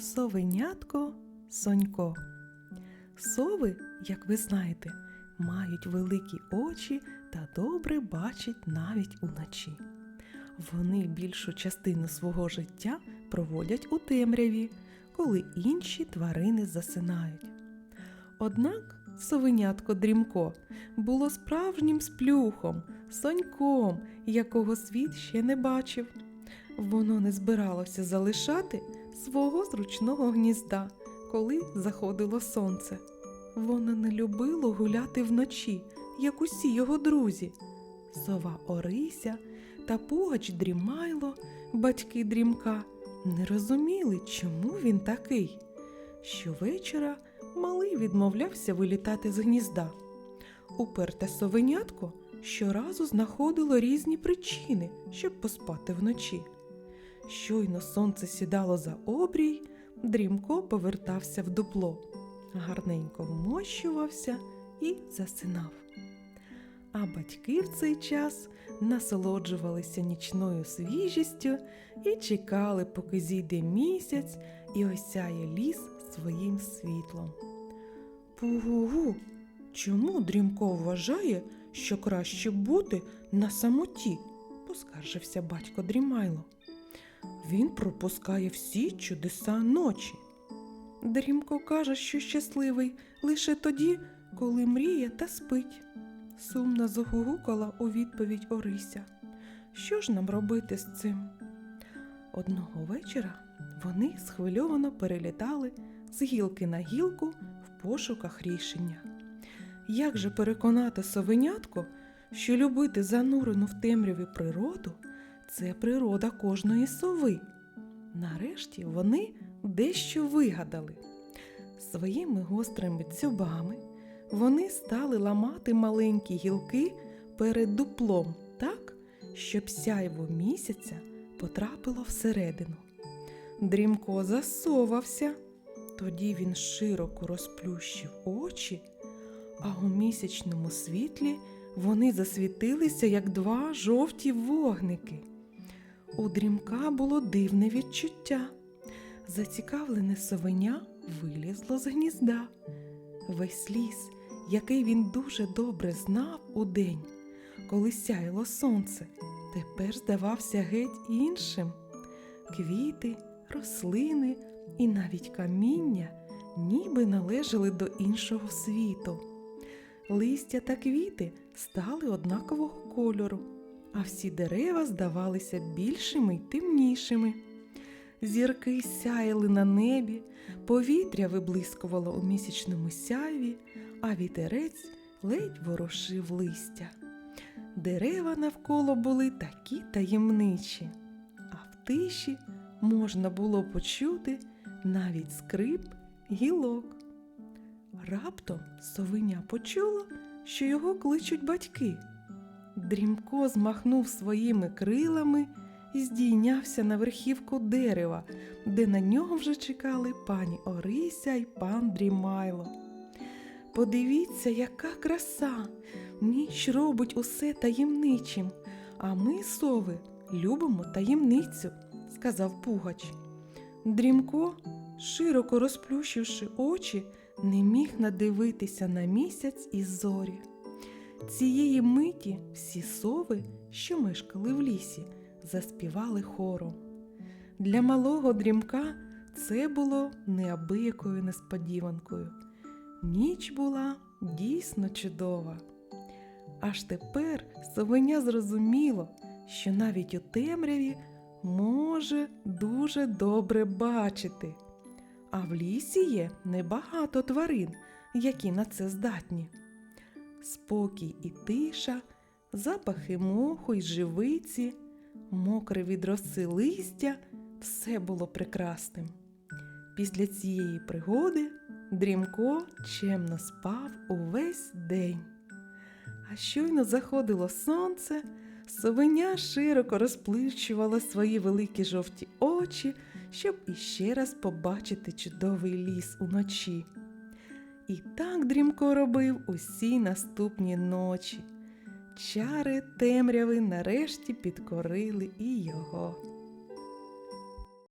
Совенятко Сонько. Сови, як ви знаєте, мають великі очі та добре бачать навіть уночі. Вони більшу частину свого життя проводять у темряві, коли інші тварини засинають. Однак совенятко Дрімко було справжнім сплюхом, соньком, якого світ ще не бачив. Воно не збиралося залишати свого зручного гнізда, коли заходило сонце. Воно не любило гуляти вночі, як усі його друзі. Сова Орися та Пугач Дрімайло, батьки Дрімка, не розуміли, чому він такий. Щовечора малий відмовлявся вилітати з гнізда. Уперте совенятко щоразу знаходило різні причини, щоб поспати вночі. Щойно сонце сідало за обрій, дрімко повертався в дупло, гарненько вмощувався і засинав. А батьки в цей час насолоджувалися нічною свіжістю і чекали, поки зійде місяць і осяє ліс своїм світлом. Пугу, чому Дрімко вважає, що краще бути на самоті? поскаржився батько Дрімайло. Він пропускає всі чудеса ночі. Дрімко каже, що щасливий лише тоді, коли мріє та спить. Сумно загугукала у відповідь Орися. Що ж нам робити з цим? Одного вечора вони схвильовано перелітали з гілки на гілку в пошуках рішення. Як же переконати совенятко, що любити занурену в темряві природу це природа кожної сови? Нарешті вони дещо вигадали. Своїми гострими дзьобами вони стали ламати маленькі гілки перед дуплом так, щоб сяйво місяця потрапило всередину. Дрімко засовався. Тоді він широко розплющив очі, а у місячному світлі вони засвітилися, як два жовті вогники. У дрімка було дивне відчуття. Зацікавлене совеня вилізло з гнізда. Весь ліс, який він дуже добре знав удень, коли сяяло сонце, тепер здавався геть іншим. Квіти, рослини і навіть каміння ніби належали до іншого світу. Листя та квіти стали однакового кольору, а всі дерева здавалися більшими й темнішими. Зірки сяяли на небі, повітря виблискувало у місячному сяйві, а вітерець ледь ворошив листя. Дерева навколо були такі таємничі, а в тиші можна було почути навіть скрип гілок. Раптом совиня почула, що його кличуть батьки. Дрімко змахнув своїми крилами і здійнявся на верхівку дерева, де на нього вже чекали пані Орися й пан Дрімайло. Подивіться, яка краса! Ніч робить усе таємничим, а ми, сови, любимо таємницю, сказав Пугач. Дрімко, широко розплющивши очі, не міг надивитися на місяць і зорі. Цієї миті всі сови, що мешкали в лісі, заспівали хором. Для малого дрімка це було неабиякою несподіванкою. Ніч була дійсно чудова. Аж тепер совеня зрозуміло, що навіть у темряві може дуже добре бачити. А в лісі є небагато тварин, які на це здатні. Спокій і тиша, запахи моху й живиці, мокре від роси листя все було прекрасним. Після цієї пригоди Дрімко чемно спав увесь день. А щойно заходило сонце, совеня широко розплющувала свої великі жовті очі, щоб іще раз побачити чудовий ліс уночі. І так Дрімко робив усі наступні ночі. Чари темряви нарешті підкорили і його.